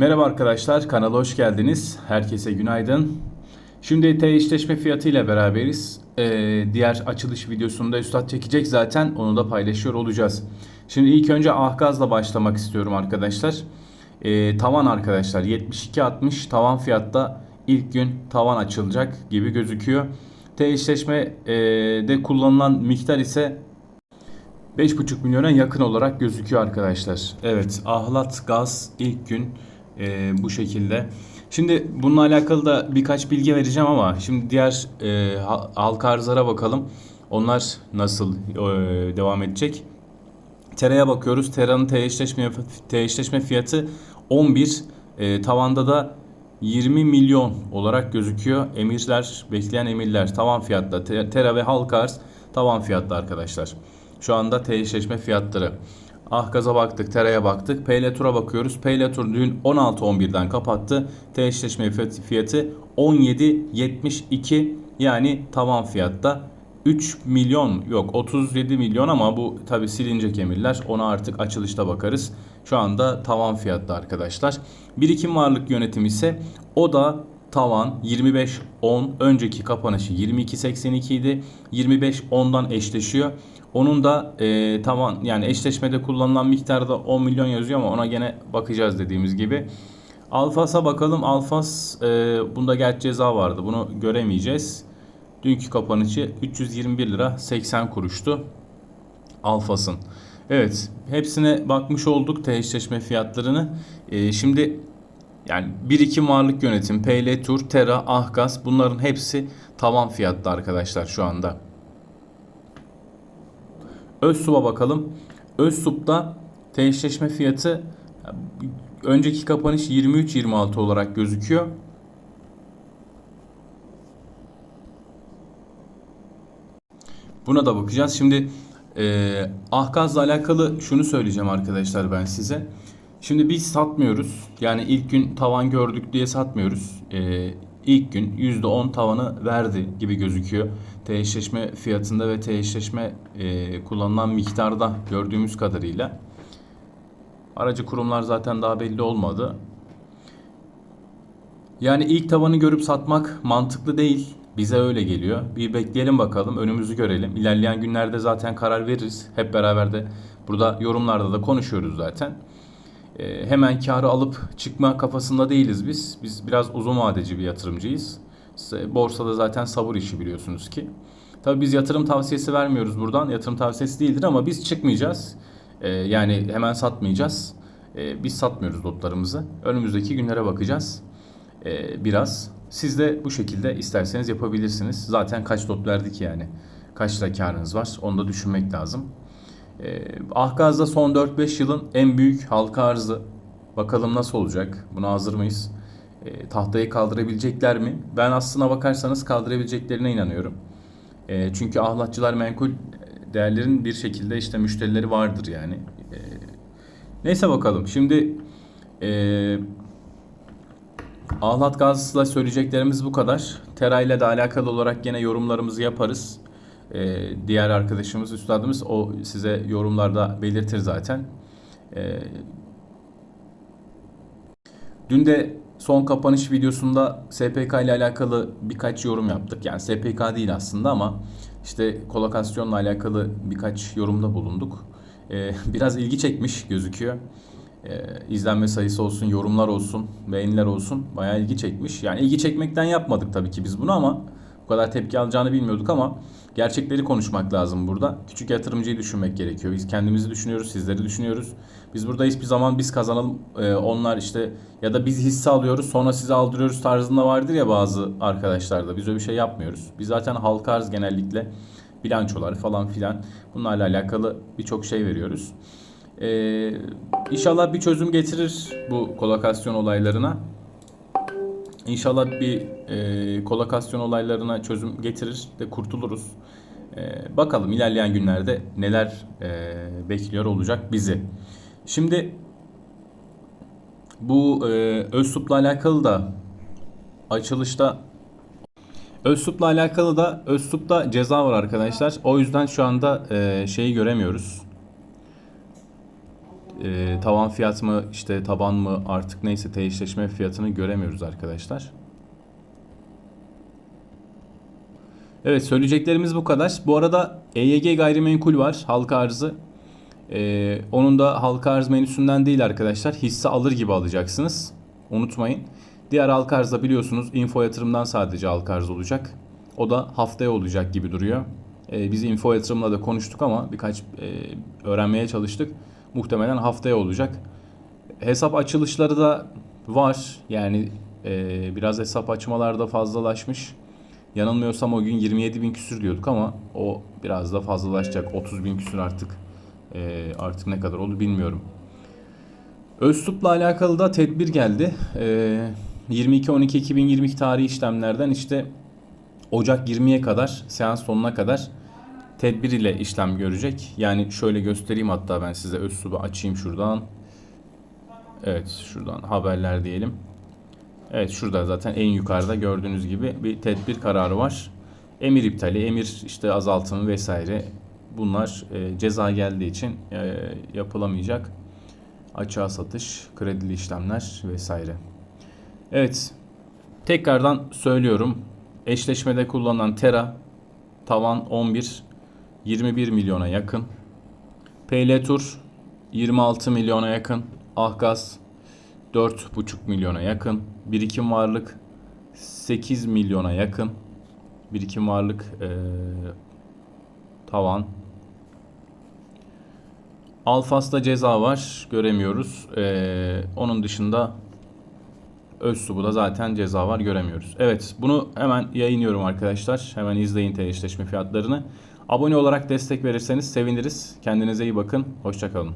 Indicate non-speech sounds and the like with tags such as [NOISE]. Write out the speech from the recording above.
Merhaba arkadaşlar, kanala hoş geldiniz. Herkese günaydın. Şimdi T fiyatı ile beraberiz. Ee, diğer açılış videosunda Üstad çekecek zaten, onu da paylaşıyor olacağız. Şimdi ilk önce Ahgaz'la başlamak istiyorum arkadaşlar. Ee, tavan arkadaşlar 72.60 tavan fiyatta ilk gün tavan açılacak gibi gözüküyor. T eşleşme e, kullanılan miktar ise 5,5 milyona yakın olarak gözüküyor arkadaşlar. Evet Ahlat Gaz ilk gün e, bu şekilde. Şimdi bununla alakalı da birkaç bilgi vereceğim ama şimdi diğer e, ha- halka arzlara bakalım. Onlar nasıl e, devam edecek? Tera'ya bakıyoruz. Tera'nın T eşleşme, T eşleşme fiyatı 11. E, tavanda da 20 milyon olarak gözüküyor. Emirler, bekleyen emirler tavan fiyatta. Te- Tera ve halka arz tavan fiyatta arkadaşlar. Şu anda T eşleşme fiyatları. Ahgaz'a baktık, Tera'ya baktık. Peyle Tur'a bakıyoruz. Peyle Tur dün 16.11'den kapattı. T eşleşme fiyatı 17.72 yani tavan fiyatta. 3 milyon yok 37 milyon ama bu tabi silinecek emirler. Ona artık açılışta bakarız. Şu anda tavan fiyatta arkadaşlar. Birikim varlık yönetimi ise o da tavan 25.10 önceki kapanışı 22.82 idi. 25.10'dan eşleşiyor. Onun da e, tavan yani eşleşmede kullanılan miktarda 10 milyon yazıyor ama ona gene bakacağız dediğimiz gibi. Alfas'a bakalım. Alfas e, bunda gerçi ceza vardı. Bunu göremeyeceğiz. Dünkü kapanışı 321 lira 80 kuruştu. Alfas'ın. Evet, hepsine bakmış olduk T eşleşme fiyatlarını. Ee, şimdi yani birikim varlık yönetim, PL Tur, Tera, Ahgaz bunların hepsi tavan fiyatta arkadaşlar şu anda. Özsup'a bakalım. Özsup'ta T eşleşme fiyatı önceki kapanış 23-26 olarak gözüküyor. Buna da bakacağız. Şimdi e, Ahgaz'la alakalı şunu söyleyeceğim arkadaşlar ben size. Şimdi biz satmıyoruz. Yani ilk gün tavan gördük diye satmıyoruz. E, ilk gün %10 tavanı verdi gibi gözüküyor. T eşleşme fiyatında ve T eşleşme e, kullanılan miktarda gördüğümüz kadarıyla. Aracı kurumlar zaten daha belli olmadı. Yani ilk tavanı görüp satmak mantıklı değil. Bize öyle geliyor. Bir bekleyelim bakalım, önümüzü görelim. İlerleyen günlerde zaten karar veririz. Hep beraber de burada yorumlarda da konuşuyoruz zaten. Ee, hemen karı alıp çıkma kafasında değiliz biz. Biz biraz uzun vadeci bir yatırımcıyız. Borsada zaten sabır işi biliyorsunuz ki. Tabii biz yatırım tavsiyesi vermiyoruz buradan. Yatırım tavsiyesi değildir ama biz çıkmayacağız. Ee, yani hemen satmayacağız. Ee, biz satmıyoruz lotlarımızı. Önümüzdeki günlere bakacağız biraz. Siz de bu şekilde isterseniz yapabilirsiniz. Zaten kaç lot verdik yani. Kaç lira karınız var onu da düşünmek lazım. E, Ahgaz'da son 4-5 yılın en büyük halka arzı. Bakalım nasıl olacak? Buna hazır mıyız? E, tahtayı kaldırabilecekler mi? Ben aslına bakarsanız kaldırabileceklerine inanıyorum. E, çünkü ahlatçılar menkul değerlerin bir şekilde işte müşterileri vardır yani. E, neyse bakalım. Şimdi e, Ahlat Gaz'la söyleyeceklerimiz bu kadar. Tera ile de alakalı olarak gene yorumlarımızı yaparız. Ee, diğer arkadaşımız, üstadımız o size yorumlarda belirtir zaten. Ee, dün de son kapanış videosunda SPK ile alakalı birkaç yorum yaptık. Yani SPK değil aslında ama işte kolokasyonla alakalı birkaç yorumda bulunduk. Ee, [LAUGHS] biraz ilgi çekmiş gözüküyor e, izlenme sayısı olsun, yorumlar olsun, beğeniler olsun bayağı ilgi çekmiş. Yani ilgi çekmekten yapmadık tabii ki biz bunu ama bu kadar tepki alacağını bilmiyorduk ama gerçekleri konuşmak lazım burada. Küçük yatırımcıyı düşünmek gerekiyor. Biz kendimizi düşünüyoruz, sizleri düşünüyoruz. Biz burada hiçbir zaman biz kazanalım, e, onlar işte ya da biz hisse alıyoruz sonra size aldırıyoruz tarzında vardır ya bazı arkadaşlarda. Biz öyle bir şey yapmıyoruz. Biz zaten halka arz genellikle bilançolar falan filan bunlarla alakalı birçok şey veriyoruz. Ee, inşallah bir çözüm getirir bu kolokasyon olaylarına. İnşallah bir e, kolokasyon olaylarına çözüm getirir de kurtuluruz. E, bakalım ilerleyen günlerde neler e, bekliyor olacak bizi. Şimdi bu e, Özsup'la alakalı da açılışta Özsup'la alakalı da Özsup'ta ceza var arkadaşlar. O yüzden şu anda e, şeyi göremiyoruz e, tavan fiyat mı işte taban mı artık neyse eşleşme fiyatını göremiyoruz arkadaşlar. Evet söyleyeceklerimiz bu kadar. Bu arada EYG gayrimenkul var halka arzı. Ee, onun da halka arz menüsünden değil arkadaşlar. Hisse alır gibi alacaksınız. Unutmayın. Diğer halka arzda biliyorsunuz info yatırımdan sadece halka arz olacak. O da haftaya olacak gibi duruyor. Ee, biz info yatırımla da konuştuk ama birkaç e, öğrenmeye çalıştık. Muhtemelen haftaya olacak. Hesap açılışları da var. Yani e, biraz hesap açmalarda fazlalaşmış. Yanılmıyorsam o gün 27 bin küsür diyorduk ama o biraz da fazlalaşacak. 30 bin küsür artık. E, artık ne kadar olur bilmiyorum. Öztup'la alakalı da tedbir geldi. E, 22-12-2022 tarihi işlemlerden işte Ocak 20'ye kadar, seans sonuna kadar tedbir ile işlem görecek. Yani şöyle göstereyim hatta ben size Öztup'u açayım şuradan. Evet şuradan haberler diyelim. Evet şurada zaten en yukarıda gördüğünüz gibi bir tedbir kararı var. Emir iptali, emir işte azaltımı vesaire bunlar e, ceza geldiği için e, yapılamayacak. Açığa satış, kredili işlemler vesaire. Evet tekrardan söylüyorum. Eşleşmede kullanılan Tera tavan 11 21 milyona yakın. PL Tur 26 milyona yakın. Ahgaz 4,5 milyona yakın. Birikim varlık 8 milyona yakın. Birikim varlık eee, tavan. Alfas'ta ceza var. Göremiyoruz. Eee, onun dışında Özsubu'da zaten ceza var. Göremiyoruz. Evet bunu hemen yayınlıyorum arkadaşlar. Hemen izleyin eşleşme fiyatlarını. Abone olarak destek verirseniz seviniriz. Kendinize iyi bakın. Hoşçakalın.